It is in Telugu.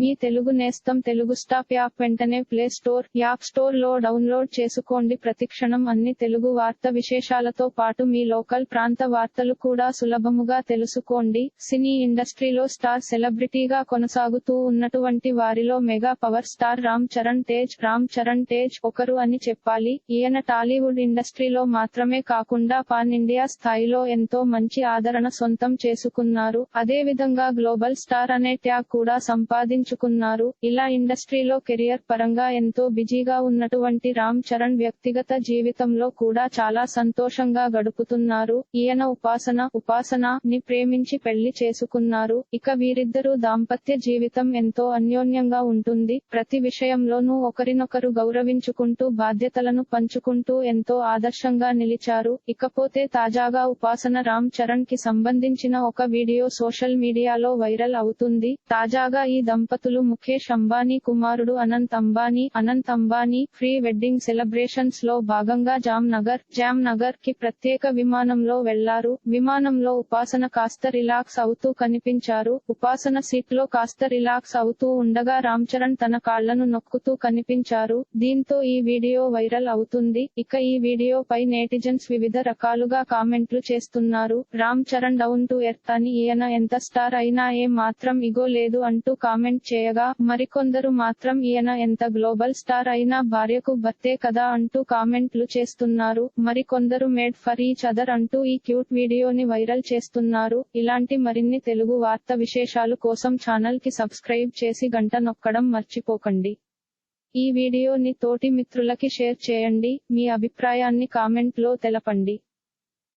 మీ తెలుగు నేస్తం తెలుగు స్టాప్ యాప్ వెంటనే ప్లే స్టోర్ యాప్ స్టోర్లో డౌన్లోడ్ చేసుకోండి. ప్రతిక్షణం అన్ని తెలుగు వార్త విశేషాలతో పాటు మీ లోకల్ ప్రాంత వార్తలు కూడా సులభముగా తెలుసుకోండి. సినీ ఇండస్ట్రీలో స్టార్ సెలబ్రిటీగా కొనసాగుతూ ఉన్నటువంటి వారిలో mega power star Ram Charan Tej Ram Charan Tej ఒకరు అని చెప్పాలి. ఈయన టాలీవుడ్ ఇండస్ట్రీలో మాత్రమే కాకుండా పాన్ ఇండియా స్థాయిలో ఎంతో మంచి ఆదరణ సొంతం చేసుకున్నారు. అదే విధంగా గ్లోబల్ స్టార్ అనే ట్యాగ్ కూడా సంపాదించుకున్నారు ఇలా ఇండస్ట్రీలో కెరియర్ పరంగా ఎంతో బిజీగా ఉన్నటువంటి రామ్ చరణ్ వ్యక్తిగత జీవితంలో కూడా చాలా సంతోషంగా గడుపుతున్నారు. ఈయన ఉపాసన ఉపాసన ని ప్రేమించి పెళ్ళి చేసుకున్నారు. ఇక వీరిద్దరూ దాంపత్య జీవితం ఎంతో అన్యోన్యంగా ఉంటుంది. ప్రతి విషయంలోనూ ఒకరినొకరు గౌరవించుకుంటూ బాధ్యతలను పంచుకుంటూ ఎంతో ఆదర్శంగా నిలిచారు. ఇకపోతే తాజాగా ఉపాసన రామ్ చరణ్కి సంబంధించిన ఒక వీడియో సోషల్ మీడియాలో వైరల్ అవుతుంది. తాజాగా ఈ దంపతులు ముఖేష్ అంబానీ కుమారుడు అనంత్ అంబానీ అనంత్ అంబానీ ప్రీ వెడ్డింగ్ సెలబ్రేషన్స్లో భాగంగా జామ్ నగర్ జామ్ నగర్కి ప్రత్యేక విమానంలో వెళ్ళారు. విమానంలో ఉపాసన కాస్త రిలాక్స్ అవుతూ కనిపించారు. ఉపాసన సీట్లో కాస్త రిలాక్స్ అవుతూ ఉండగా రామ్ చరణ్ తన కాళ్ళను నొక్కుతూ కనిపించారు. దీంతో ఈ వీడియో వైరల్ అవుతుంది. ఇక ఈ వీడియో పై నేటిజన్స్ వివిధ రకాలుగా కామెంట్లు చేస్తున్నారు. Ram Charan down to earth అని ఈయన ఎంత స్టార్ అయినా ఏ మాత్రం ఇగో లేదు అంటూ కామెంట్ చేయగా మరికొందరు మాత్రం ఈయన ఎంత గ్లోబల్ స్టార్ అయినా భార్యకు భర్తే కదా అంటూ కామెంట్లు చేస్తున్నారు. మరికొందరు మేడ్ ఫర్ ఈచ్ అదర్ అంటూ ఈ క్యూట్ వీడియోని వైరల్ చేస్తున్నారు. ఇలాంటి మరిన్ని తెలుగు వార్త విశేషాలు కోసం ఛానల్కి సబ్స్క్రైబ్ చేసి గంట నొక్కడం మర్చిపోకండి. ఈ వీడియోని తోటి మిత్రులకి షేర్ చేయండి. మీ అభిప్రాయాన్ని కామెంట్లో తెలపండి.